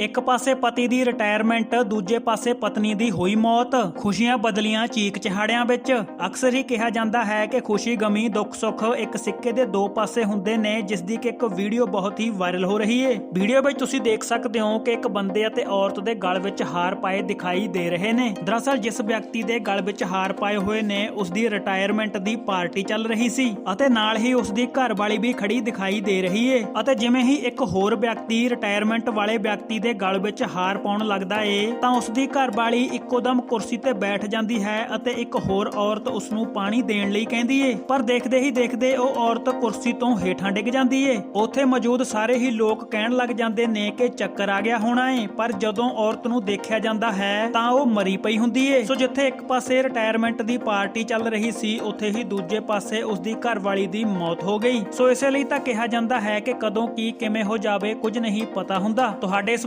ਇੱਕ ਪਾਸੇ ਪਤੀ ਦੀ ਰਿਟਾਇਰਮੈਂਟ ਦੂਜੇ ਪਾਸੇ ਪਤਨੀ ਦੀ ਹੋਈ ਮੌਤ। ਖੁਸ਼ੀਆਂ ਬਦਲੀਆਂ ਚੀਕ ਚਿਹਾੜਿਆਂ ਵਿੱਚ। ਅਕਸਰ ਹੀ ਕਿਹਾ ਜਾਂਦਾ ਹੈ ਕਿ ਖੁਸ਼ੀ, ਗਮੀ, ਦੁੱਖ, ਸੁੱਖ ਇੱਕ ਸਿੱਕੇ ਦੇ ਦੋ ਪਾਸੇ ਹੁੰਦੇ ਨੇ, ਜਿਸ ਦੀ ਕਿ ਇੱਕ ਵੀਡੀਓ ਬਹੁਤ ਹੀ ਵਾਇਰਲ ਹੋ ਰਹੀ ਹੈ ਵੀਡੀਓ ਵਿੱਚ ਤੁਸੀਂ ਦੇਖ ਸਕਦੇ ਹੋ ਕਿ ਇੱਕ ਬੰਦੇ ਅਤੇ ਔਰਤ ਦੇ ਗਲ ਵਿੱਚ ਹਾਰ ਪਾਏ ਦਿਖਾਈ ਦੇ ਰਹੇ ਨੇ। ਦਰਅਸਲ ਜਿਸ ਵਿਅਕਤੀ ਦੇ ਗਲ ਵਿੱਚ ਹਾਰ ਪਾਏ ਹੋਏ ਨੇ ਉਸ ਦੀ ਰਿਟਾਇਰਮੈਂਟ ਦੀ ਪਾਰਟੀ ਚੱਲ ਰਹੀ ਸੀ ਅਤੇ ਨਾਲ ਹੀ ਉਸ ਦੀ ਘਰਵਾਲੀ ਵੀ ਖੜੀ ਦਿਖਾਈ ਦੇ ਰਹੀ ਏ। ਅਤੇ ਜਿਵੇਂ ਹੀ ਇੱਕ ਹੋਰ ਵਿਅਕਤੀ ਰਿਟਾਇਰਮੈਂਟ ਵਾਲੇ ਵਿਅਕਤੀ ਦੇ ਗਲ ਵਿੱਚ ਹਾਰ ਪਾਉਣ ਲੱਗਦਾ ਏ, ਤਾਂ ਉਸ ਦੀ ਘਰਵਾਲੀ ਇੱਕੋਦਮ ਕੁਰਸੀ ਤੇ ਬੈਠ ਜਾਂਦੀ ਹੈ ਅਤੇ ਇੱਕ ਹੋਰ ਔਰਤ ਉਸ ਨੂੰ ਪਾਣੀ ਦੇਣ ਲਈ ਕਹਿੰਦੀ ਏ। ਪਰ ਦੇਖਦੇ ਹੀ ਦੇਖਦੇ ਉਹ ਔਰਤ ਕੁਰਸੀ ਤੋਂ ਹੇਠਾਂ ਡਿੱਗ ਜਾਂਦੀ ਏ। ਉੱਥੇ ਮੌਜੂਦ ਸਾਰੇ ਹੀ ਲੋਕ ਕਹਿਣ ਲੱਗ ਜਾਂਦੇ ਨੇ ਕਿ ਚੱਕਰ ਆ ਗਿਆ ਹੋਣਾ ਏ, ਪਰ ਜਦੋਂ ਔਰਤ ਨੂੰ ਦੇਖਿਆ ਜਾਂਦਾ ਹੈ, ਤਾਂ ਉਹ ਮਰੀ ਪਈ ਹੁੰਦੀ ਏ। ਸੋ ਜਿੱਥੇ ਇੱਕ ਪਾਸੇ ਰਿਟਾਇਰਮੈਂਟ ਦੀ ਪਾਰਟੀ ਚੱਲ ਰਹੀ ਸੀ, ਉੱਥੇ ਹੀ ਦੂਜੇ ਪਾਸੇ ਉਸ ਦੀ ਘਰਵਾਲੀ ਦੀ ਮੌਤ ਹੋ ਗਈ। ਸੋ ਇਸੇ ਲਈ ਤਾਂ ਕਿਹਾ ਜਾਂਦਾ ਹੈ ਕਿ ਕਦੋਂ ਕੀ ਕਿਵੇਂ ਹੋ ਜਾਵੇ, ਕੁਝ ਨਹੀਂ ਪਤਾ ਹੁੰਦਾ। ਤੁਹਾਡੇ ਇਸ